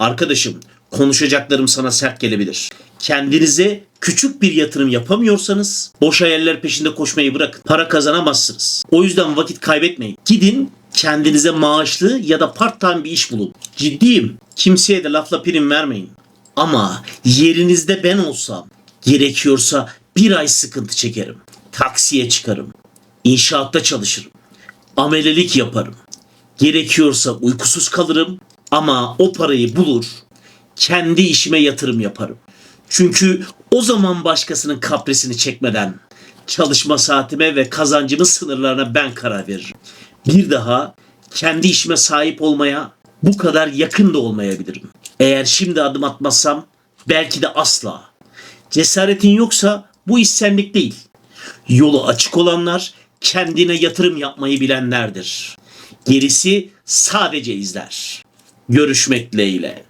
Arkadaşım, konuşacaklarım sana sert gelebilir. Kendinize küçük bir yatırım yapamıyorsanız boş hayaller peşinde koşmayı bırakın. Para kazanamazsınız. O yüzden vakit kaybetmeyin. Gidin kendinize maaşlı ya da part time bir iş bulun. Ciddiyim. Kimseye de lafla prim vermeyin. Ama yerinizde ben olsam gerekiyorsa bir ay sıkıntı çekerim. Taksiye çıkarım. İnşaatta çalışırım. Amelelik yaparım. Gerekiyorsa uykusuz kalırım ama o parayı bulur, kendi işime yatırım yaparım. Çünkü o zaman başkasının kaprisini çekmeden çalışma saatime ve kazancımın sınırlarına ben karar veririm. Bir daha kendi işime sahip olmaya bu kadar yakın da olmayabilirim. Eğer şimdi adım atmazsam belki de asla. Cesaretin yoksa bu iş değil. Yolu açık olanlar kendine yatırım yapmayı bilenlerdir. Gerisi sadece izler. Görüşmek dileğiyle.